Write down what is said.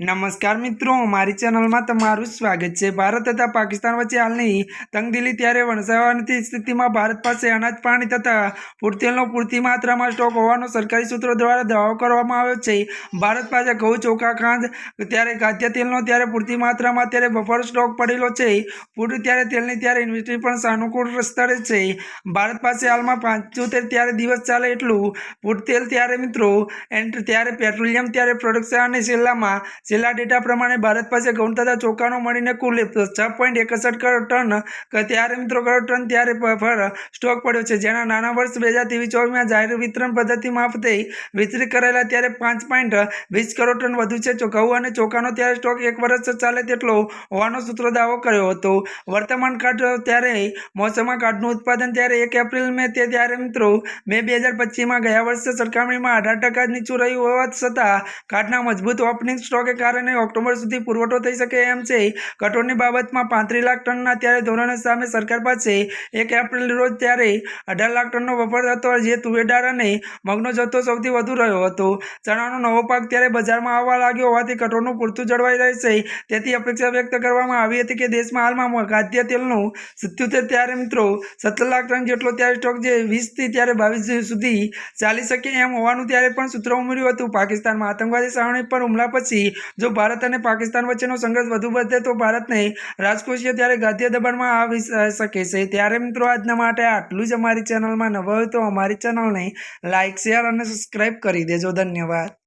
નમસ્કાર મિત્રો, મારી ચેનલમાં તમારું સ્વાગત છે. ભારત તથા પાકિસ્તાન વચ્ચે હાલની તંગદિલી ત્યારે વણસાવાની સ્થિતિમાં ભારત પાસે અનાજ, પાણી તથા પૂરતેલનો પૂરતી માત્રામાં સ્ટોક હોવાનો સરકારી સૂત્રો દ્વારા દાવો કરવામાં આવ્યો છે. ભારત પાસે ઘઉં, ચોખા, ખાંડ, ત્યારે ખાદ્ય તેલનો ત્યારે પૂરતી માત્રામાં ત્યારે બફર સ્ટોક પડેલો છે. પૂરું ત્યારે તેલની ત્યારે ઇન્ડસ્ટ્રી પણ સાનુકૂળ સ્તરે છે. ભારત પાસે હાલમાં પાંચોતેર ત્યારે દિવસ ચાલે એટલું. પૂરતેલ ત્યારે મિત્રો એન્ડ ત્યારે પેટ્રોલિયમ ત્યારે પ્રોડક્શન અને છેલ્લામાં છેલ્લા ડેટા પ્રમાણે ભારત પાસે ઘઉં તથા ચોખાનો મળીને કુલ છ પોઈન્ટ એકસઠ કરોડ ટન ત્યારે મિત્રો કરોડ ટન ત્યારે ફર સ્ટોક પડ્યો છે. જેના નાના વર્ષ બે હજાર ત્રેવીસ ચોવીસમાં જાહેર વિતરણ પદ્ધતિ મારફતે વિતરિત કરેલા ત્યારે પાંચ પોઈન્ટ વીસ કરોડ ટન વધુ છે. ઘઉં અને ચોખાનો ત્યારે સ્ટોક એક વર્ષ ચાલે તેટલો હોવાનો સૂત્રો દાવો કર્યો હતો. વર્તમાન કાઢ ત્યારે મોસમમાં કાઢનું ઉત્પાદન ત્યારે એક એપ્રિલ મે તે ત્યારે મિત્રો મે બે હજાર પચીસમાં ગયા વર્ષે સરખામણીમાં અઢાર ટકા નીચું રહ્યું હોવા છતાં કાઢના મજબૂત ઓપનિંગ સ્ટોકે કારણે ઓક્ટોબર સુધી પુરવઠો થઈ શકે એમ છે. કઠોળની બાબતમાં પાંત્રીસ લાખ ટનના ત્યારે ધોરણે સામે સરકાર પાસે એક એપ્રિલ રોજ ત્યારે અઢાર લાખ ટનનો વપરાશ હતો જે તુવેર અને મગનો જથ્થો સૌથી વધુ રહ્યો હતો. ચણાનો નવો પાક ત્યારે બજારમાં આવવા લાગ્યો હોવાથી કઠોળનું પૂરતું જળવાઈ રહેશે તેથી અપેક્ષા વ્યક્ત કરવામાં આવી હતી કે દેશમાં હાલમાં ખાદ્ય તેલનું સિત્યોતેર ત્યારે મિત્રો સત્તર લાખ ટન જેટલો ત્યારે સ્ટોક જે વીસથી ત્યારે બાવીસ સુધી ચાલી શકે એમ હોવાનું ત્યારે પણ સૂત્ર ઉમેર્યું હતું. પાકિસ્તાનમાં આતંકવાદી સારણી પર હુમલા પછી જો ભારત અને પાકિસ્તાન વચ્ચેનો સંઘર્ષ વધુ વધે તો ભારતને રાજકોષીય ત્યારે ગાદ્ય દબાણમાં આવી શકે છે. ત્યારે મિત્રો આજના માટે આટલું જ અમારી ચેનલમાં નવા હોય તો અમારી ચેનલને લાઇક શેર અને સબસ્ક્રાઈબ કરી દેજો. ધન્યવાદ.